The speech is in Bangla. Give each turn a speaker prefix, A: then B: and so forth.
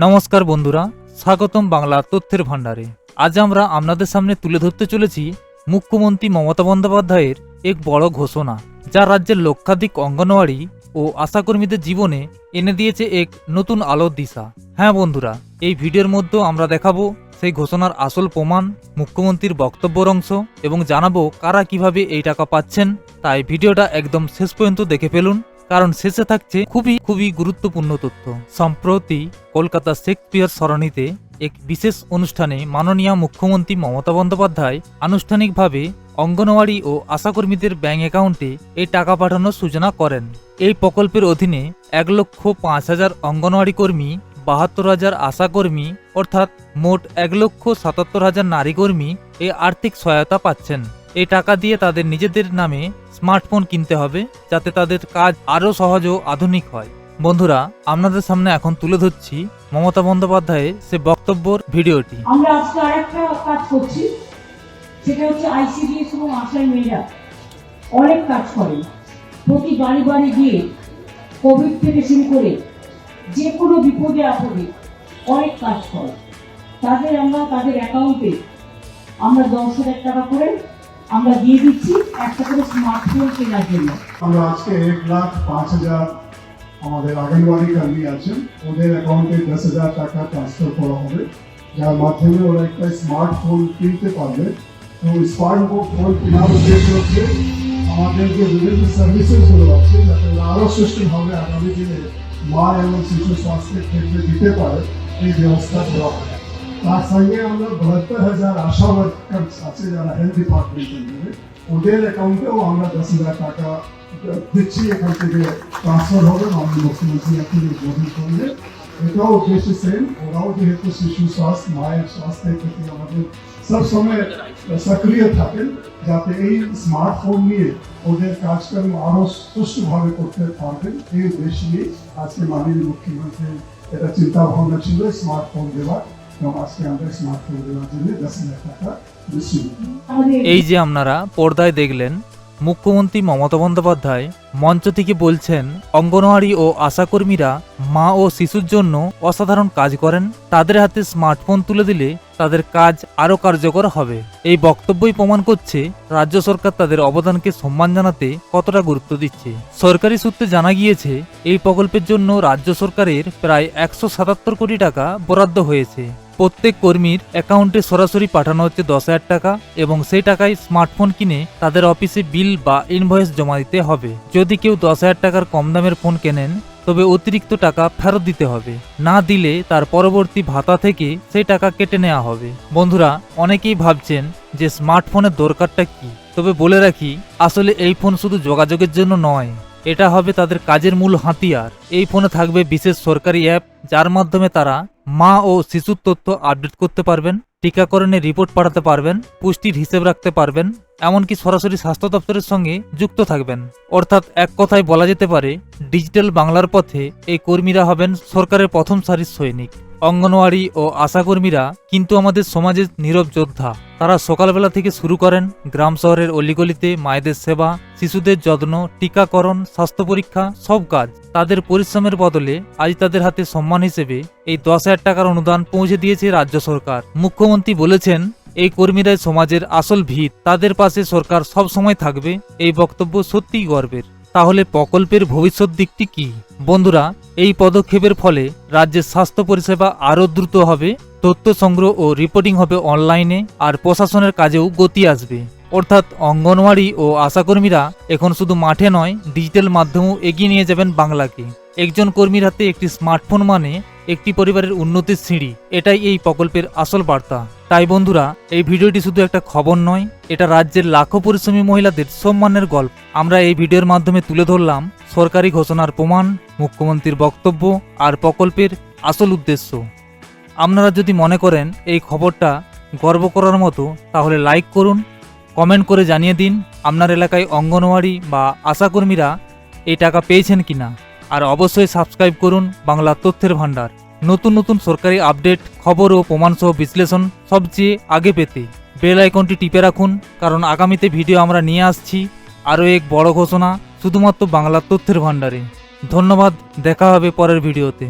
A: নমস্কার বন্ধুরা, স্বাগতম বাংলা তথ্যের ভাণ্ডারে। আজ আমরা আপনাদের সামনে তুলে ধরতে চলেছি মুখ্যমন্ত্রী মমতা বন্দ্যোপাধ্যায়ের এক বড় ঘোষণা, যা রাজ্যের লক্ষাধিক অঙ্গনওয়াড়ি ও আশাকর্মীদের জীবনে এনে দিয়েছে এক নতুন আলোর দিশা। হ্যাঁ বন্ধুরা, এই ভিডিওর মধ্যে আমরা দেখাবো সেই ঘোষণার আসল প্রমাণ, মুখ্যমন্ত্রীর বক্তব্যর অংশ এবং জানাব কারা কীভাবে এই টাকা পাচ্ছেন। তাই ভিডিওটা একদম শেষ পর্যন্ত দেখে ফেলুন। কারণ শেষে থাকছে খুবই খুবই গুরুত্বপূর্ণ তথ্য। সম্প্রতি কলকাতা শেক্সপিয়ার সরণিতে এক বিশেষ অনুষ্ঠানে মাননীয় মুখ্যমন্ত্রী মমতা বন্দ্যোপাধ্যায় আনুষ্ঠানিকভাবে অঙ্গনওয়াড়ি ও আশাকর্মীদের ব্যাংক অ্যাকাউন্টে এই টাকা পাঠানোর সূচনা করেন। এই প্রকল্পের অধীনে এক লক্ষ পাঁচ হাজার অঙ্গনওয়াড়ি কর্মী, বাহাত্তর হাজার আশাকর্মী, অর্থাৎ মোট এক লক্ষ সাতাত্তর হাজার নারী কর্মী এই আর্থিক সহায়তা পাচ্ছেন। এই টাকা দিয়ে তাদের নিজেদের নামে স্মার্টফোন কিনতে হবে, যাতে তাদের কাজ আরও সহজ ও আধুনিক হয়। বন্ধুরা, আপনাদের সামনে এখন তুলে ধরছি মমতা বন্দ্যোপাধ্যায়ের সে বক্তব্যর ভিডিওটি।
B: আমরা আজকে আরেকটা কাজ করছি, সেটা হচ্ছে আইসিডিএস এবং মেয়েরা অনেক কাজ করে। প্রতি বাড়ি বাড়ি গিয়ে কোভিড থেকে শুরু করে যে কোনো বিপদে আপদে অনেক কাজ করে। তাদের আমরা, তাদের অ্যাকাউন্টে আমরা দশ হাজার টাকা করে আমরা দিয়ে দিচ্ছি একটা করে স্মার্টফোন কেনার জন্য।
C: আমরা আজকে এক লাখ পাঁচ হাজার আমাদের আঙ্গনওয়াড়ি কর্মী আছেন। ওদের অ্যাকাউন্টে দশ হাজার টাকা ট্রান্সফার করা হবে। যার মাধ্যমে ওরা একটা স্মার্টফোন কিনতে পারবে। তো স্মার্টফোন ফোন কেনার উদ্দেশ্য হচ্ছে আমাদের যে বিভিন্ন সার্ভিসেসগুলো আছে, যাতে আরও সুষ্ঠুভাবে আগামী দিনে মা এবং শিশু স্বাস্থ্যের ক্ষেত্রে দিতে পারে, এই ব্যবস্থা করা হবে। তার সঙ্গে আমরা বাহাত্তর হাজার আশা ওয়ার্কার আছে যারা হেলথ ডিপার্টমেন্টের জন্য ওদের অ্যাকাউন্টেও আমরা দশ হাজার টাকা দিচ্ছি এখান থেকে ট্রান্সফার হবে মাননীয় মুখ্যমন্ত্রী এখন উদ্বোধন করলে এটাও উদ্দেশ্য সেম ওরাও যেহেতু শিশু স্বাস্থ্য মায়ের স্বাস্থ্যের প্রতি আমাদের সবসময় সক্রিয় থাকেন যাতে এই স্মার্টফোন নিয়ে ওদের কাজকর্ম আরও সুষ্ঠুভাবে করতে পারবেন এই উদ্দেশ্য নিয়ে আজকে মাননীয় মুখ্যমন্ত্রী এটা চিন্তা ভাবনা ছিল স্মার্টফোন দেওয়ার
A: এই যে আপনারা পর্দায় দেখলেন মুখ্যমন্ত্রী মমতা বন্দ্যোপাধ্যায় মঞ্চ থেকে বলছেন অঙ্গনওয়াড়ি ও আশাকর্মীরা মা ও শিশুর জন্য অসাধারণ কাজ করেন। তাদের হাতে স্মার্টফোন তুলে দিলে তাদের কাজ আরও কার্যকর হবে। এই বক্তব্যই প্রমাণ করছে রাজ্য সরকার তাদের অবদানকে সম্মান জানাতে কতটা গুরুত্ব দিচ্ছে। সরকারি সূত্রে জানা গিয়েছে এই প্রকল্পের জন্য রাজ্য সরকারের প্রায় একশো সাতাত্তর কোটি টাকা বরাদ্দ হয়েছে। প্রত্যেক কর্মীর অ্যাকাউন্টে সরাসরি পাঠানো হচ্ছে দশ হাজার টাকা এবং সেই টাকায় স্মার্টফোন কিনে তাদের অফিসে বিল বা ইনভয়েস জমা দিতে হবে। যদি কেউ দশ হাজার টাকার কম দামের ফোন কেনেন, তবে অতিরিক্ত টাকা ফেরত দিতে হবে। না দিলে তার পরবর্তী ভাতা থেকে সেই টাকা কেটে নেওয়া হবে। বন্ধুরা, অনেকেই ভাবছেন যে স্মার্টফোনের দরকারটা কি? তবে বলে রাখি, আসলে এই ফোন শুধু যোগাযোগের জন্য নয়। এটা হবে তাদের কাজের মূল হাতিয়ার। এই ফোনে থাকবে বিশেষ সরকারি অ্যাপ, যার মাধ্যমে তারা মা ও শিশুর তথ্য আপডেট করতে পারবেন, টিকাকরণের রিপোর্ট পাঠাতে পারবেন, পুষ্টির হিসেব রাখতে পারবেন, এমনকি সরাসরি স্বাস্থ্য দপ্তরের সঙ্গে যুক্ত থাকবেন। অর্থাৎ এক কথায় বলা যেতে পারে, ডিজিটাল বাংলার পথে এই কর্মীরা হবেন সরকারের প্রথম সারির সৈনিক। অঙ্গনওয়াড়ি ও আশাকর্মীরা কিন্তু আমাদের সমাজের নীরব যোদ্ধা। তারা সকালবেলা থেকে শুরু করেন গ্রাম শহরের অলিগলিতে মায়েদের সেবা, শিশুদের যত্ন, টিকাকরণ, স্বাস্থ্য পরীক্ষা, সব কাজ। তাদের পরিশ্রমের বদলে আজ তাদের হাতে সম্মান হিসেবে এই দশ হাজার টাকার অনুদান পৌঁছে দিয়েছে রাজ্য সরকার। মুখ্যমন্ত্রী বলেছেন, এই কর্মীরাই সমাজের আসল ভিত। তাদের পাশে সরকার সব সময় থাকবে, এই বক্তব্য সত্যিই গর্বের। তাহলে প্রকল্পের ভবিষ্যৎ দিকটি কি? বন্ধুরা, এই পদক্ষেপের ফলে রাজ্যের স্বাস্থ্য পরিষেবা আরও দ্রুত হবে, তথ্য সংগ্রহ ও রিপোর্টিং হবে অনলাইনে আর প্রশাসনের কাজেও গতি আসবে। অর্থাৎ অঙ্গনওয়াড়ি ও আশাকর্মীরা এখন শুধু মাঠে নয় ডিজিটাল মাধ্যমেও এগিয়ে নিয়ে যাবেন বাংলাকে। একজন কর্মীর হাতে একটি স্মার্টফোন মানে একটি পরিবারের উন্নতির সিঁড়ি। এটাই এই প্রকল্পের আসল বার্তা। তাই বন্ধুরা, এই ভিডিওটি শুধু একটা খবর নয়, এটা রাজ্যের লাখো পরিশ্রমী মহিলাদের সম্মানের গল্প। আমরা এই ভিডিওর মাধ্যমে তুলে ধরলাম সরকারি ঘোষণার প্রমাণ, মুখ্যমন্ত্রীর বক্তব্য আর প্রকল্পের আসল উদ্দেশ্য। আপনারা যদি মনে করেন এই খবরটা গর্ব করার মতো, তাহলে লাইক করুন, কমেন্ট করে জানিয়ে দিন, আপনার এলাকায় অঙ্গনওয়াড়ি বা আশাকর্মীরা এই টাকা পেয়েছেন কিনা। আর অবশ্যই সাবস্ক্রাইব করুন বাংলা তথ্যের ভাণ্ডার। নতুন নতুন সরকারি আপডেট, খবর ও প্রমাণসহ বিশ্লেষণ সবচেয়ে আগে পেতে বেল আইকনটি টিপে রাখুন, কারণ আগামীতে ভিডিও আমরা নিয়ে আসছি আরও এক বড় ঘোষণা শুধুমাত্র বাংলা তথ্যের ভাণ্ডারে। ধন্যবাদ, দেখা হবে পরের ভিডিওতে।